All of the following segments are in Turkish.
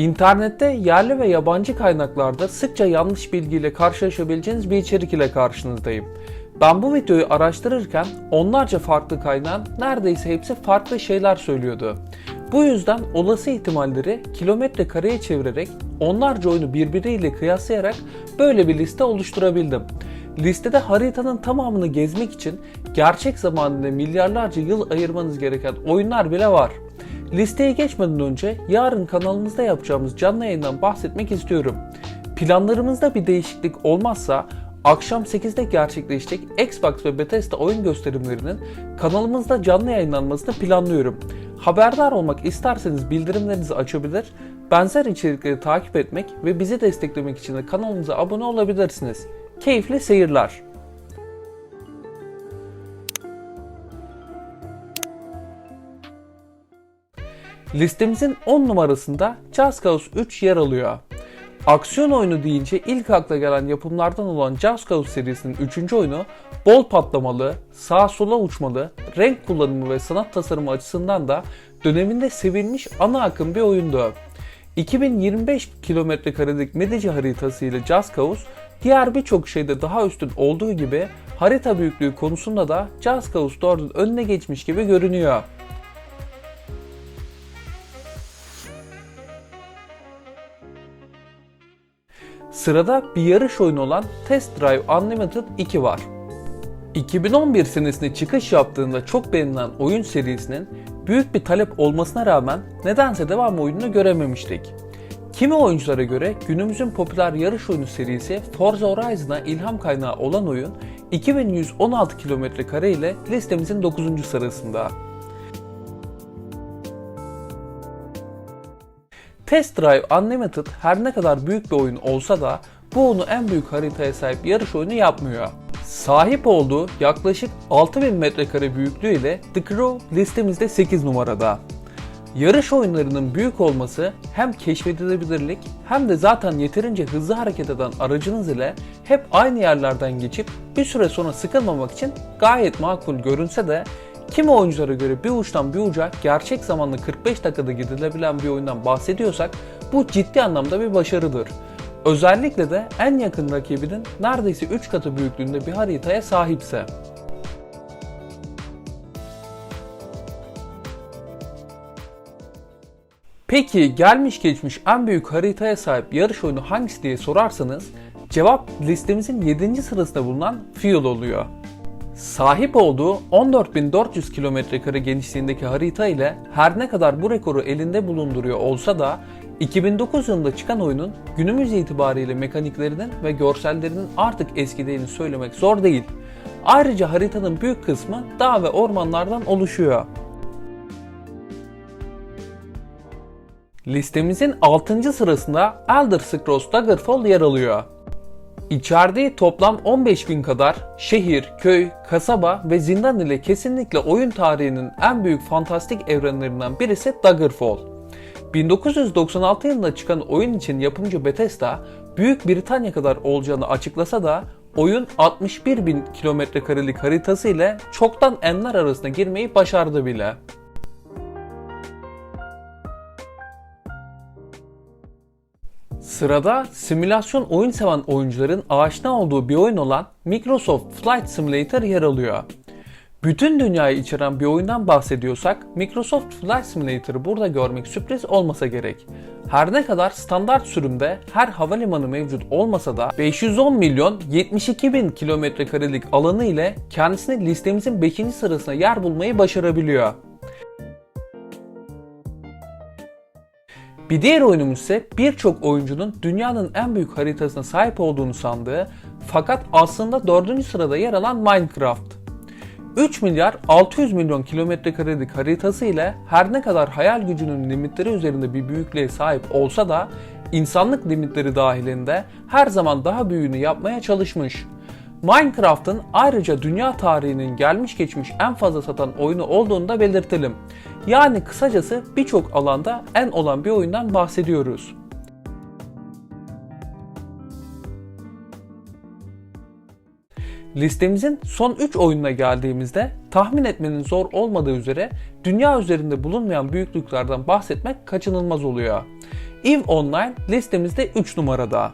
İnternette yerli ve yabancı kaynaklarda sıkça yanlış bilgiyle karşılaşabileceğiniz bir içerik ile karşınızdayım. Ben bu videoyu araştırırken onlarca farklı kaynağın neredeyse hepsi farklı şeyler söylüyordu. Bu yüzden olası ihtimalleri kilometre kareye çevirerek onlarca oyunu birbiriyle kıyaslayarak böyle bir liste oluşturabildim. Listede haritanın tamamını gezmek için gerçek zamanında milyarlarca yıl ayırmanız gereken oyunlar bile var. Listeye geçmeden önce yarın kanalımızda yapacağımız canlı yayından bahsetmek istiyorum. Planlarımızda bir değişiklik olmazsa akşam 8'de gerçekleşecek Xbox ve Bethesda oyun gösterimlerinin kanalımızda canlı yayınlanmasını planlıyorum. Haberdar olmak isterseniz bildirimlerinizi açabilir, benzer içerikleri takip etmek ve bizi desteklemek için de kanalımıza abone olabilirsiniz. Keyifli seyirler. Listemizin 10 numarasında Just Cause 3 yer alıyor. Aksiyon oyunu deyince ilk akla gelen yapımlardan olan Just Cause serisinin 3. oyunu bol patlamalı, sağa sola uçmalı, renk kullanımı ve sanat tasarımı açısından da döneminde sevilmiş ana akım bir oyundu. 2025 kilometre karelik Medici haritası ile Just Cause diğer birçok şeyde daha üstün olduğu gibi harita büyüklüğü konusunda da Just Cause 4'ün önüne geçmiş gibi görünüyor. Sırada bir yarış oyunu olan Test Drive Unlimited 2 var. 2011 senesinde çıkış yaptığında çok beğenilen oyun serisinin büyük bir talep olmasına rağmen nedense devam oyununu görememiştik. Kimi oyunculara göre günümüzün popüler yarış oyunu serisi Forza Horizon'a ilham kaynağı olan oyun 2116 kilometre kare ile listemizin 9. sırasında. Test Drive Unlimited her ne kadar büyük bir oyun olsa da bu onu en büyük haritaya sahip yarış oyunu yapmıyor. Sahip olduğu yaklaşık 6000 metrekare büyüklüğü ile The Crew listemizde 8 numarada. Yarış oyunlarının büyük olması hem keşfedilebilirlik hem de zaten yeterince hızlı hareket eden aracınız ile hep aynı yerlerden geçip bir süre sonra sıkılmamak için gayet makul görünse de Kimi oyunculara göre bir uçtan bir uca gerçek zamanlı 45 dakikada gidilebilen bir oyundan bahsediyorsak bu ciddi anlamda bir başarıdır. Özellikle de en yakın rakibinin neredeyse 3 katı büyüklüğünde bir haritaya sahipse. Peki gelmiş geçmiş en büyük haritaya sahip yarış oyunu hangisi diye sorarsanız cevap listemizin 7. sırasında bulunan Fuel oluyor. Sahip olduğu 14.400 kilometrekare genişliğindeki harita ile her ne kadar bu rekoru elinde bulunduruyor olsa da 2009 yılında çıkan oyunun günümüz itibariyle mekaniklerinin ve görsellerinin artık eskidiğini söylemek zor değil. Ayrıca haritanın büyük kısmı dağ ve ormanlardan oluşuyor. Listemizin 6. sırasında Elder Scrolls Daggerfall yer alıyor. İçerdiği toplam 15.000 kadar şehir, köy, kasaba ve zindan ile kesinlikle oyun tarihinin en büyük fantastik evrenlerinden birisi Daggerfall. 1996 yılında çıkan oyun için yapımcı Bethesda, Büyük Britanya kadar olacağını açıklasa da oyun 61 bin kilometre karelik haritası ile çoktan enler arasına girmeyi başardı bile. Sırada simülasyon oyun seven oyuncuların aşina olduğu bir oyun olan Microsoft Flight Simulator yer alıyor. Bütün dünyayı içeren bir oyundan bahsediyorsak Microsoft Flight Simulator'ı burada görmek sürpriz olmasa gerek. Her ne kadar standart sürümde her havalimanı mevcut olmasa da 510 milyon 72 bin kilometre karelik alanı ile kendisini listemizin 5. sırasına yer bulmayı başarabiliyor. Bir diğer oyunumuz ise birçok oyuncunun dünyanın en büyük haritasına sahip olduğunu sandığı fakat aslında 4. sırada yer alan Minecraft. 3 milyar 600 milyon kilometre karelik haritası ile her ne kadar hayal gücünün limitleri üzerinde bir büyüklüğe sahip olsa da insanlık limitleri dahilinde her zaman daha büyüğünü yapmaya çalışmış. Minecraft'ın ayrıca dünya tarihinin gelmiş geçmiş en fazla satan oyunu olduğunu da belirtelim. Yani kısacası birçok alanda en olan bir oyundan bahsediyoruz. Listemizin son 3 oyununa geldiğimizde tahmin etmenin zor olmadığı üzere dünya üzerinde bulunmayan büyüklüklerden bahsetmek kaçınılmaz oluyor. EVE Online listemizde 3 numarada.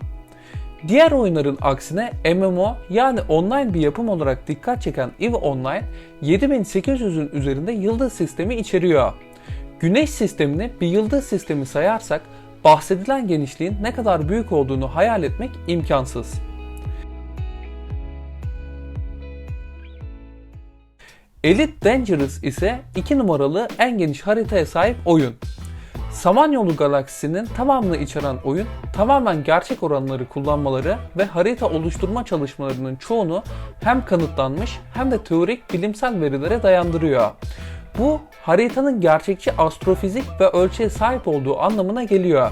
Diğer oyunların aksine MMO yani online bir yapım olarak dikkat çeken EVE Online 7800'ün üzerinde yıldız sistemi içeriyor. Güneş sistemini bir yıldız sistemi sayarsak bahsedilen genişliğin ne kadar büyük olduğunu hayal etmek imkansız. Elite Dangerous ise 2 numaralı en geniş haritaya sahip oyun. Samanyolu galaksisinin tamamını içeren oyun, tamamen gerçek oranları kullanmaları ve harita oluşturma çalışmalarının çoğunu hem kanıtlanmış hem de teorik bilimsel verilere dayandırıyor. Bu, haritanın gerçekçi astrofizik ve ölçüye sahip olduğu anlamına geliyor.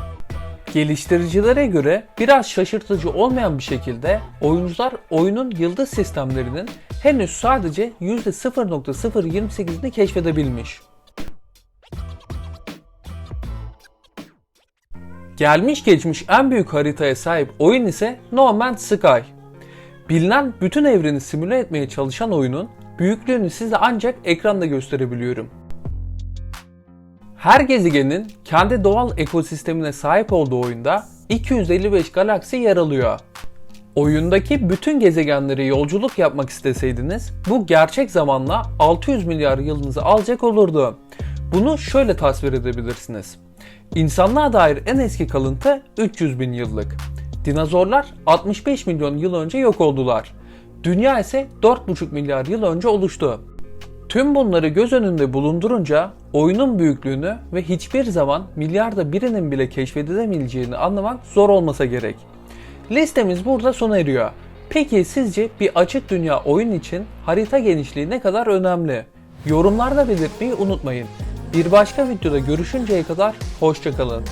Geliştiricilere göre biraz şaşırtıcı olmayan bir şekilde oyuncular oyunun yıldız sistemlerinin henüz sadece %0.028'ini keşfedebilmiş. Gelmiş geçmiş en büyük haritaya sahip oyun ise No Man's Sky. Bilinen bütün evreni simüle etmeye çalışan oyunun büyüklüğünü size ancak ekranda gösterebiliyorum. Her gezegenin kendi doğal ekosistemine sahip olduğu oyunda 255 galaksi yer alıyor. Oyundaki bütün gezegenlere yolculuk yapmak isteseydiniz bu gerçek zamanla 600 milyar yılınızı alacak olurdu. Bunu şöyle tasvir edebilirsiniz. İnsanlığa dair en eski kalıntı 300 bin yıllık. Dinozorlar 65 milyon yıl önce yok oldular. Dünya ise 4,5 milyar yıl önce oluştu. Tüm bunları göz önünde bulundurunca oyunun büyüklüğünü ve hiçbir zaman milyarda birinin bile keşfedilemeyeceğini anlamak zor olmasa gerek. Listemiz burada sona eriyor. Peki sizce bir açık dünya oyun için harita genişliği ne kadar önemli? Yorumlarda belirtmeyi unutmayın. Bir başka videoda görüşünceye kadar hoşçakalın.